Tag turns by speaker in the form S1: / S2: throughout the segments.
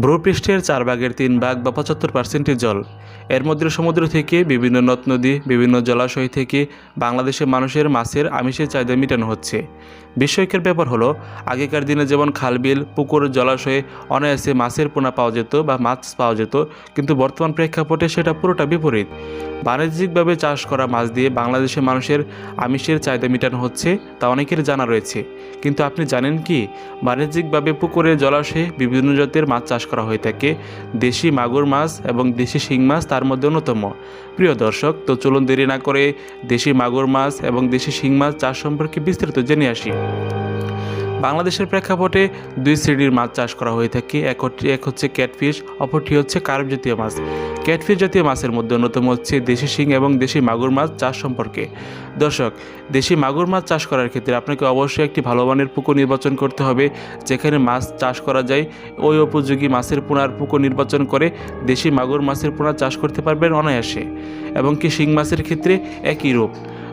S1: ভূপৃষ্ঠের চার ভাগের তিন ভাগ বা পঁচাত্তর পার্সেন্টই জল। এর মধ্যে সমুদ্র থেকে, বিভিন্ন নদ নদী, বিভিন্ন জলাশয় থেকে বাংলাদেশের মানুষের মাছের আমিষের চাহিদা মেটানো হচ্ছে। বিস্ময়কের ব্যাপার হলো, আগেকার দিনে যেমন খালবিল, পুকুর, জলাশয়ে অনায়াসে মাছের পোনা পাওয়া যেত বা মাছ পাওয়া যেত, কিন্তু বর্তমান প্রেক্ষাপটে সেটা পুরোটা বিপরীত। বাণিজ্যিকভাবে চাষ করা মাছ দিয়ে বাংলাদেশের মানুষের আমিষের চাহিদা মেটানো হচ্ছে তা অনেকের জানা রয়েছে। কিন্তু আপনি জানেন কি? বাণিজ্যিকভাবে পুকুরে, জলাশয়ে বিভিন্ন জাতের মাছ চাষ করা হয়ে থাকে। দেশি মাগুর মাছ এবং দেশি শিং মাছ তার মধ্যে অন্যতম। প্রিয় দর্শক, তো চলুন দেরি না করে দেশি মাগুর মাছ এবং দেশি শিং মাছ চাষ সম্পর্কে বিস্তারিত জেনে আসি। বাংলাদেশের প্রেক্ষাপটে দুই শ্রেণির মাছ চাষ করা হয়ে থাকে। এক হচ্ছে- ক্যাটফিশ, অপরটি হচ্ছে কার্প জাতীয় মাছ। ক্যাটফিশ জাতীয় মাছের মধ্যে অন্যতম হচ্ছে দেশি শিং এবং দেশি মাগুর মাছ চাষ সম্পর্কে। দর্শক, দেশি মাগুর মাছ চাষ করার ক্ষেত্রে আপনাকে অবশ্যই একটি ভালো মানের পুকুর নির্বাচন করতে হবে, যেখানে মাছ চাষ করা যায়। ওই উপযোগী মাছের পোনার পুকুর নির্বাচন করে দেশি মাগুর মাছের পোনা চাষ করতে পারবেন অনায়াসে। এবং কি শিং মাছের ক্ষেত্রে একই রূপ।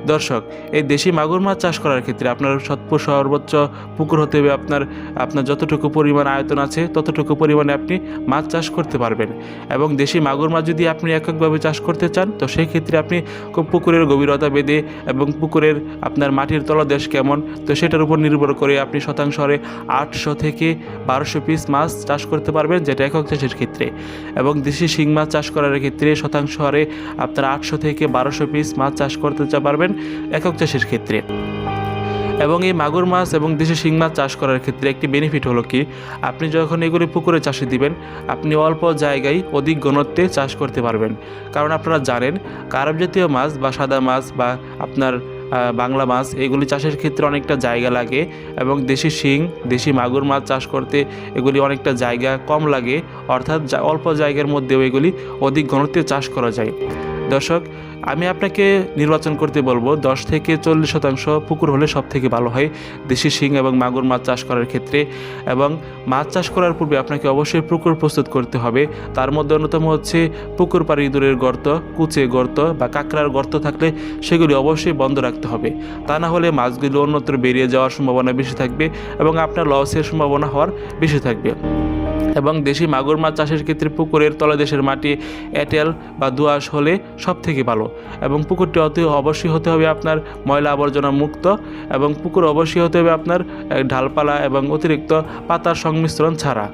S1: দর্শক, এই দেশি মাগুর মাছ চাষ করার ক্ষেত্রে আপনার সৎপ সর্বোচ্চ পুকুর হতে হবে, আপনার আপনার যতটুকু পরিমাণ আয়তন আছে, ততটুকু পরিমাণে আপনি মাছ চাষ করতে পারবেন। এবং দেশি মাগুর মাছ যদি আপনি এককভাবে চাষ করতে চান, তো সেই ক্ষেত্রে আপনি পুকুরের গভীরতা বেঁধে এবং পুকুরের আপনার মাটির তলদেশ কেমন, তো সেটার উপর নির্ভর করে আপনি শতাংশ হারে আটশো থেকে বারোশো পিস মাছ চাষ করতে পারবেন, যেটা একক চাষের ক্ষেত্রে। এবং দেশি শিং মাছ চাষ করার ক্ষেত্রে শতাংশ হারে আপনার আটশো থেকে বারোশো পিস মাছ চাষ করতে চা- পারবেন একক চাষের ক্ষেত্রে। এবং এই মাগুর মাছ এবং দেশি শিং মাছ চাষ করার ক্ষেত্রে একটি বেনিফিট হলো কি, আপনি যখন এগুলি পুকুরে চাষে দিবেন, আপনি অল্প জায়গায় অধিক ঘনত্বে চাষ করতে পারবেন। কারণ আপনারা জানেন কারব জাতীয় মাছ বা সাদা মাছ বা আপনার বাংলা মাছ, এগুলি চাষের ক্ষেত্রে অনেকটা জায়গা লাগে এবং দেশি শিং, দেশি মাগুর মাছ চাষ করতে এগুলি অনেকটা জায়গা কম লাগে। অর্থাৎ অল্প জায়গার মধ্যেও এগুলি অধিক ঘনত্বে চাষ করা যায়। দর্শক, আমি আপনাকে নির্বাচন করতে বলব, দশ থেকে চল্লিশ শতাংশ পুকুর হলে সব থেকে ভালো হয়। দেশি শিং এবং মাগুর মাছ চাষ করার ক্ষেত্রে এবং মাছ চাষ করার পূর্বে আপনাকে অবশ্যই পুকুর প্রস্তুত করতে হবে। তার মধ্যে অন্যতম হচ্ছে পুকুর পাড়ি ইঁদুরের গর্ত, কুচে গর্ত বা কাঁকড়ার গর্ত থাকলে সেগুলি অবশ্যই বন্ধ রাখতে হবে। তা না হলে মাছগুলো অন্যত্র বেরিয়ে যাওয়ার সম্ভাবনা বেশি থাকবে এবং আপনার লসের সম্ভাবনা হওয়ার বেশি থাকবে। এবং দেশি মাগুর মাছ চাষের ক্ষেত্রে পুকুরের তলদেশের মাটি, এঁটেল বা দোআঁশ হলে সব থেকে ভালো। এবং পুকুরটি অতি অবশ্যই হতে হবে আপনার ময়লা আবর্জনা মুক্ত এবং পুকুর অবশ্যই হতে হবে আপনার ঢালপালা এবং অতিরিক্ত পাতার সংমিশ্রণ ছাড়া।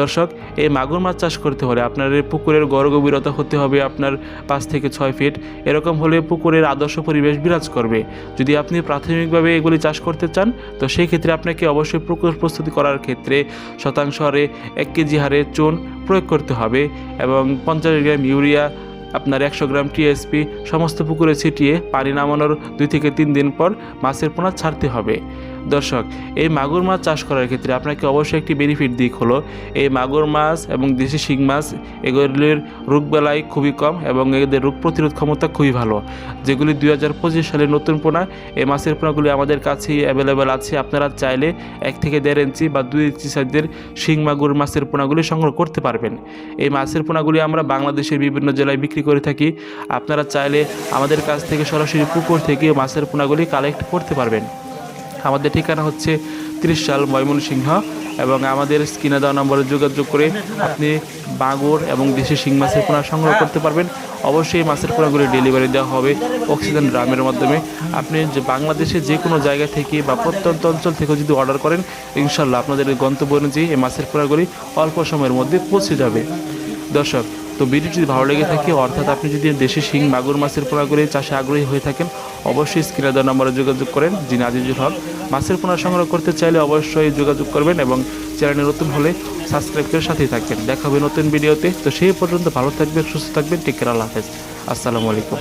S1: দর্শক, এই মাগুর মাছ চাষ করতে হলে আপনার পুকুরের গড় গভীরতা হতে হবে আপনার পাঁচ থেকে ছয় ফিট। এরকম হলে পুকুরের আদর্শ পরিবেশ বিরাজ করবে। যদি আপনি প্রাথমিকভাবে এগুলি চাষ করতে চান, তো সেই ক্ষেত্রে আপনাকে অবশ্যই পুকুর প্রস্তুতি করার ক্ষেত্রে শতাংশ হারে এক কেজি হারে চুন প্রয়োগ করতে হবে এবং পঞ্চাশ গ্রাম ইউরিয়া, আপনার একশো গ্রাম টিএসপি সমস্ত পুকুরে ছিটিয়ে পানি নামানোর দুই থেকে তিন দিন পর মাছের পোনা ছাড়তে হবে। দর্শক, এই মাগুর মাছ চাষ করার ক্ষেত্রে আপনাকে অবশ্যই একটি বেনিফিট দিক হলো, এই মাগুর মাছ এবং দেশি শিং মাছ এগুলির রোগবেলায় খুবই কম এবং এদের রোগ প্রতিরোধ ক্ষমতা খুবই ভালো। যেগুলি দুই হাজার পঁচিশ সালের নতুন পোনা, এই মাছের পোনাগুলি আমাদের কাছেই অ্যাভেলেবেল আছে। আপনারা চাইলে এক থেকে দেড় ইঞ্চি বা দুই ইঞ্চি সাইজের শিং মাগুর মাছের পোনাগুলি সংগ্রহ করতে পারবেন। এই মাছের পোনাগুলি আমরা বাংলাদেশের বিভিন্ন জেলায় বিক্রি করে থাকি। আপনারা চাইলে আমাদের কাছ থেকে সরাসরি পুকুর থেকে মাছের পোনাগুলি কালেক্ট করতে পারবেন। আমাদের ঠিকানা হচ্ছে ত্রিশাল ময়মনসিংহ এবং আমাদের স্ক্রিনে দেওয়া নম্বরে যোগাযোগ করে আপনি বাঙর এবং দেশি শিং মাছের পোনা সংগ্রহ করতে পারবেন। অবশ্যই মাছের পোনাগুলি ডেলিভারি দেওয়া হবে অক্সিজেন ড্রামের মাধ্যমে। আপনি যে বাংলাদেশে যে কোনো জায়গা থেকে বা প্রত্যন্ত অঞ্চল থেকে যদি অর্ডার করেন ইনশাল্লাহ আপনাদের গন্তব্য অনুযায়ী এই মাছের পোনাগুলি অল্প সময়ের মধ্যে পৌঁছে যাবে। দর্শক তো ভিডিওটি যদি ভালো লেগে থাকে, অর্থাৎ আপনি যদি দেশি শিং, মাগুর মাছের পোনা করে চাষে আগ্রহী হয়ে থাকেন, অবশ্যই স্ক্রিনে দেওয়া নম্বরে যোগাযোগ করেন যিনি আজিজুল হক। মাছের পোনা সংগ্রহ করতে চাইলে অবশ্যই যোগাযোগ করবেন এবং চ্যানেলে নতুন হলে সাবস্ক্রাইব করে সাথেই থাকবেন। দেখা হবে নতুন ভিডিওতে। তো সেই পর্যন্ত ভালো থাকবেন, সুস্থ থাকবেন, টেক কেয়ার, আল্লাহ হাফেজ। আসসালামু আলাইকুম।